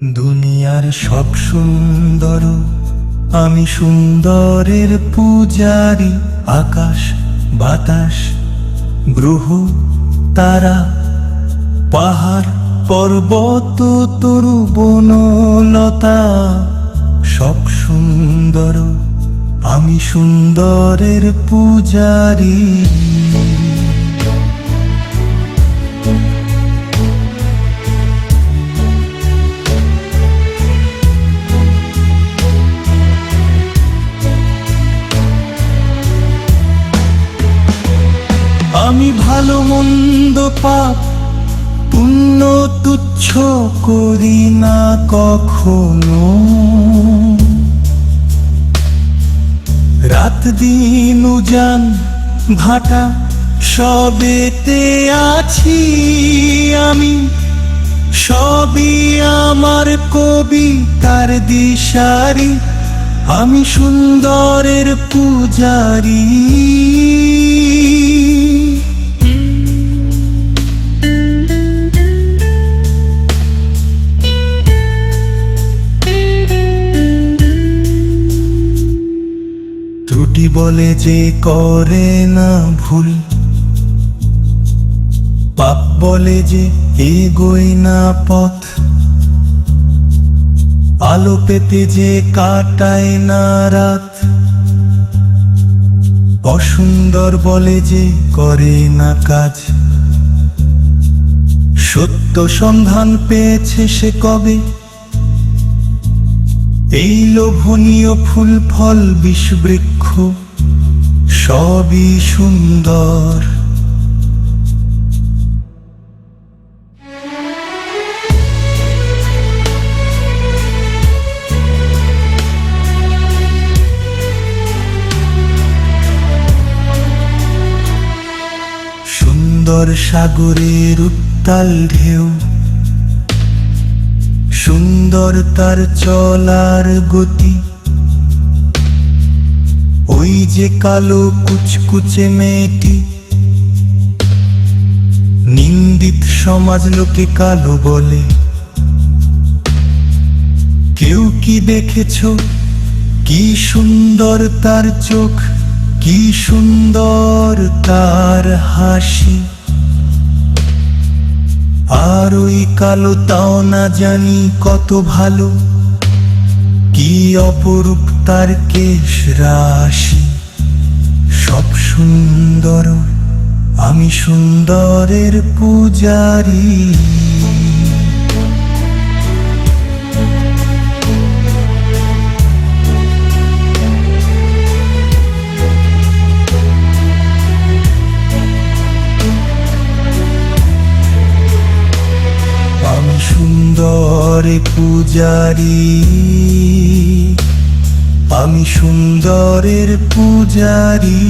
দুনিয়ার সব সুন্দর, আমি সুন্দরের পূজারি, আকাশ, বাতাস, গ্রহ, তারা, পাহাড়, পর্বত, তরু বনলতা সব সুন্দর, আমি সুন্দরের পূজারি। ভালো মন্দ পাপ পুণ্য তুচ্ছ করি না কখনো। রাত দিন উজান ভাটা সবেতে আছি আমি। সবই আমার কবি, তার দিশারি। আমি সুন্দরের পূজারি। বলে যে করে না ভুল। পাপ বলে যে এগোয় না পথ। আলো পেতে যে কাটায় না রাত। অসুন্দর বলে যে করে না কাজ। সত্য সন্ধান পেয়েছে সে কবে? এই লোভনীয় ফুল ফল বিষবৃক্ষ। সবই সুন্দর। সুন্দর সাগরের উত্তাল ঢেউ সুন্দর তার চলার গতি ওই যে কালো কুচকুচে মেয়েটি। নিন্দিত সমাজ লোকে কালো বলে। কেউ কি দেখেছ? কি সুন্দর তার চোখ, কি সুন্দর তার হাসি। আর ওই কালো তাও না জানি কত ভালো। কি অপরূপ তার কেশ রাশি? সব সুন্দর আমি সুন্দরের পূজারি। সুন্দর পূজারি। আমি সুন্দরের পূজারি।